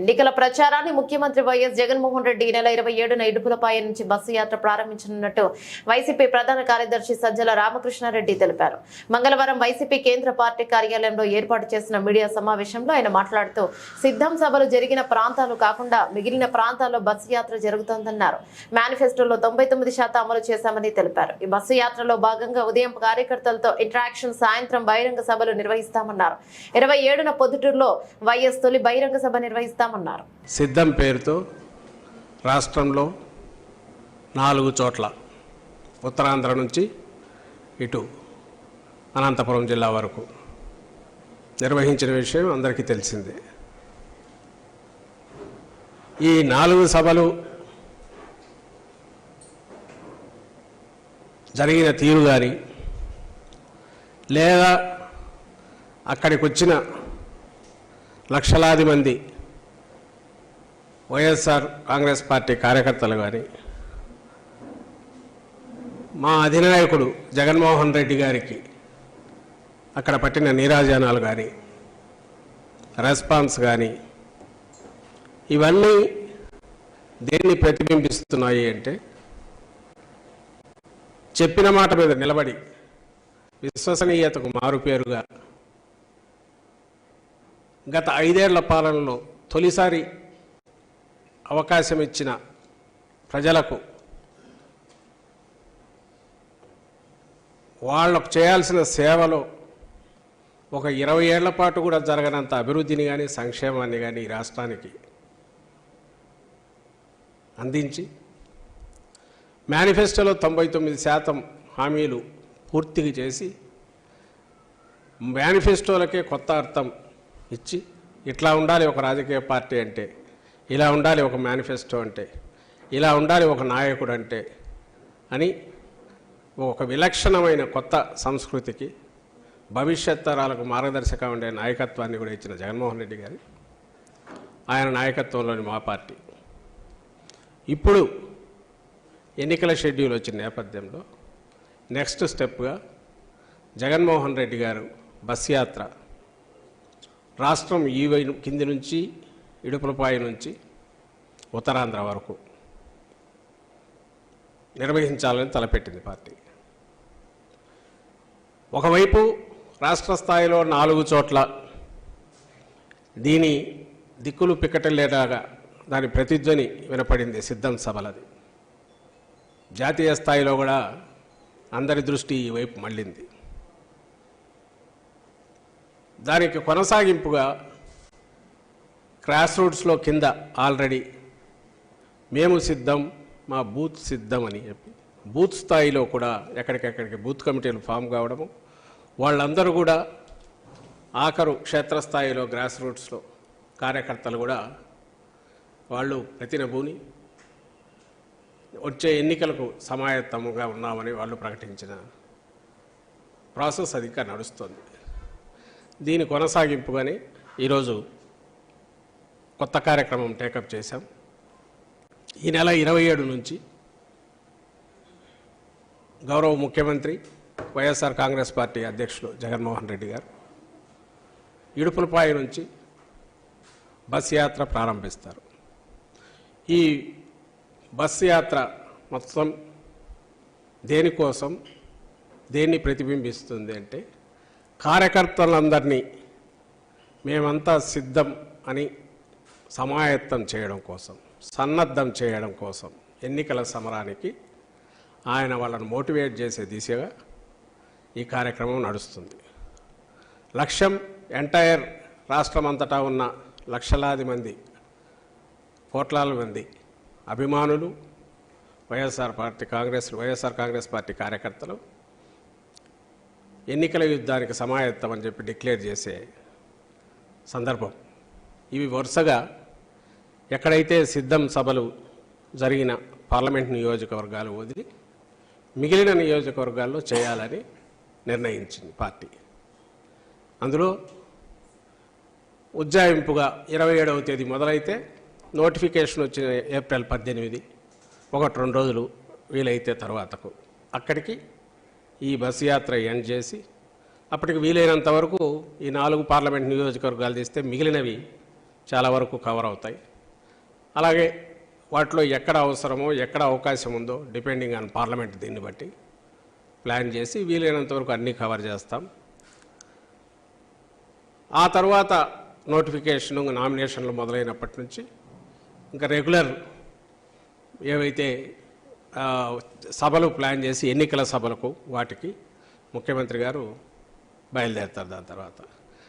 ఎన్నికల ప్రచారాన్ని ముఖ్యమంత్రి వైఎస్ జగన్మోహన్ రెడ్డి ఈ నెల ఇరవై ఏడున ఇడుపులపాయ నుంచి బస్సు యాత్ర ప్రారంభించనున్నట్టు వైసీపీ ప్రధాన కార్యదర్శి సజ్జల రామకృష్ణారెడ్డి తెలిపారు. మంగళవారం వైసీపీ కేంద్ర పార్టీ కార్యాలయంలో ఏర్పాటు చేసిన మీడియా సమావేశంలో ఆయన మాట్లాడుతూ సిద్ధం సభలు జరిగిన ప్రాంతాలు కాకుండా మిగిలిన ప్రాంతాల్లో బస్సు యాత్ర జరుగుతోందన్నారు. మేనిఫెస్టోలో తొంభై తొమ్మిది శాతం అమలు చేశామని తెలిపారు. ఈ బస్సు యాత్రలో భాగంగా ఉదయం కార్యకర్తలతో ఇంటరాక్షన్ సాయంత్రం బహిరంగ సభలు నిర్వహిస్తామన్నారు. ఇరవై ఏడున పొద్దుటూరులో వైఎస్ తొలి బహిరంగ సభ నిర్వహిస్తామన్నారు సిద్ధం పేరుతో రాష్ట్రంలో నాలుగు చోట్ల ఉత్తరాంధ్ర నుంచి ఇటు అనంతపురం జిల్లా వరకు నిర్వహించిన విషయం అందరికీ తెలిసిందే. ఈ నాలుగు సభలు జరిగిన తీరు కానీ లేదా అక్కడికి వచ్చిన లక్షలాది మంది వైఎస్ఆర్ కాంగ్రెస్ పార్టీ కార్యకర్తలు కానీ మా అధినాయకుడు జగన్మోహన్ రెడ్డి గారికి అక్కడ పట్టిన నీరాజనాలు కానీ రెస్పాన్స్ కానీ ఇవన్నీ దేన్ని ప్రతిబింబిస్తున్నాయి అంటే చెప్పిన మాట మీద నిలబడి విశ్వసనీయతకు మారుపేరుగా గత ఐదేళ్ళ పాలనలో తొలిసారి అవకాశం ఇచ్చిన ప్రజలకు వాళ్ళకు చేయాల్సిన సేవలో ఒక ఇరవై ఏళ్ళ పాటు కూడా జరగనంత అభివృద్ధిని కానీ సంక్షేమాన్ని కానీ ఈ రాష్ట్రానికి అందించి మేనిఫెస్టోలో తొంభై తొమ్మిది శాతం హామీలు పూర్తిగా చేసి మేనిఫెస్టోలకే కొత్త అర్థం ఇచ్చి ఇట్లా ఉండాలి ఒక రాజకీయ పార్టీ అంటే ఇలా ఉండాలి ఒక మేనిఫెస్టో అంటే. ఇలా ఉండాలి ఒక నాయకుడు అంటే అని ఒక విలక్షణమైన కొత్త సంస్కృతికి భవిష్యత్ తరాలకు మార్గదర్శకంగా ఉండే నాయకత్వాన్ని కూడా ఇచ్చిన జగన్మోహన్ రెడ్డి గారి ఆయన నాయకత్వంలోని మా పార్టీ. ఇప్పుడు ఎన్నికల షెడ్యూల్ వచ్చిన నేపథ్యంలో నెక్స్ట్ స్టెప్గా జగన్మోహన్ రెడ్డి గారు బస్ యాత్ర రాష్ట్రం ఈ కింది నుంచి ఇడుపులపాయ నుంచి ఉత్తరాంధ్ర వరకు నిర్వహించాలని తలపెట్టింది పార్టీ. ఒకవైపు రాష్ట్ర స్థాయిలో నాలుగు చోట్ల దీని దిక్కులు పిక్కటలేలాగా దాని ప్రతిధ్వని వినపడింది సిద్ధం సభలది. జాతీయ స్థాయిలో కూడా అందరి దృష్టి ఈ వైపు మళ్ళింది. దానికి కొనసాగింపుగా క్రాస్ రూట్స్లో కింద ఆల్రెడీ మేము సిద్ధం మా బూత్ సిద్ధం అని చెప్పి. బూత్ స్థాయిలో కూడా ఎక్కడికెక్కడికి బూత్ కమిటీలు ఫామ్ కావడము వాళ్ళందరూ కూడా ఆఖరు క్షేత్రస్థాయిలో గ్రాస్ రూట్స్లో కార్యకర్తలు కూడా వాళ్ళు ప్రతినభూని వచ్చే ఎన్నికలకు సమాయత్తముగా ఉన్నామని వాళ్ళు ప్రకటించిన ప్రాసెస్ అది ఇంకా నడుస్తుంది. దీని కొనసాగింపుగానే ఈరోజు కొత్త కార్యక్రమం టేకప్ చేశాం. ఈ నెల ఇరవై ఏడు నుంచి గౌరవ ముఖ్యమంత్రి వైఎస్ఆర్ కాంగ్రెస్ పార్టీ అధ్యక్షులు జగన్మోహన్ రెడ్డి గారు ఇడుపులపాయ నుంచి బస్ యాత్ర ప్రారంభిస్తారు. ఈ బస్ యాత్ర మొత్తం దేనికోసం దేన్ని ప్రతిబింబిస్తుంది అంటే కార్యకర్తలందరినీ మేమంతా సిద్ధం అని సమాయత్తం చేయడం కోసం సన్నద్ధం చేయడం కోసం ఎన్నికల సమరానికి ఆయన వాళ్ళను మోటివేట్ చేసే దిశగా ఈ కార్యక్రమం నడుస్తుంది. లక్ష్యం ఎంటైర్ రాష్ట్రమంతటా ఉన్న లక్షలాది మంది కోట్లాది మంది అభిమానులు వైఎస్ఆర్ పార్టీ కాంగ్రెస్ వైఎస్ఆర్ కాంగ్రెస్ పార్టీ కార్యకర్తలు ఎన్నికల యుద్ధానికి సమాయత్తం అని చెప్పి డిక్లేర్ చేసే సందర్భం. ఇవి వరుసగా ఎక్కడైతే సిద్ధం సభలు జరిగిన పార్లమెంట్ నియోజకవర్గాలు వదిలి మిగిలిన నియోజకవర్గాల్లో చేయాలని నిర్ణయించింది పార్టీ. అందులో ఉజ్జాయింపుగా ఇరవై ఏడవ తేదీ మొదలైతే నోటిఫికేషన్ వచ్చిన ఏప్రిల్ పద్దెనిమిది ఒకటి రెండు రోజులు వీలైతే తర్వాతకు. అక్కడికి ఈ బస్ యాత్ర ఎండ్ చేసి అప్పటికి వీలైనంత వరకు ఈ నాలుగు పార్లమెంట్ నియోజకవర్గాలు తీస్తే మిగిలినవి చాలా వరకు కవర్ అవుతాయి. అలాగే వాటిలో ఎక్కడ అవసరమో ఎక్కడ అవకాశం ఉందో డిపెండింగ్ ఆన్ పార్లమెంట్ దీన్ని బట్టి ప్లాన్ చేసి వీలైనంత వరకు అన్నీ కవర్ చేస్తాం. ఆ తర్వాత నోటిఫికేషను నామినేషన్లు మొదలైనప్పటి నుంచి ఇంకా రెగ్యులర్ ఏవైతే సభలు ప్లాన్ చేసి ఎన్నికల సభలకు వాటికి ముఖ్యమంత్రి గారు బయలుదేరుతారు దాని తర్వాత.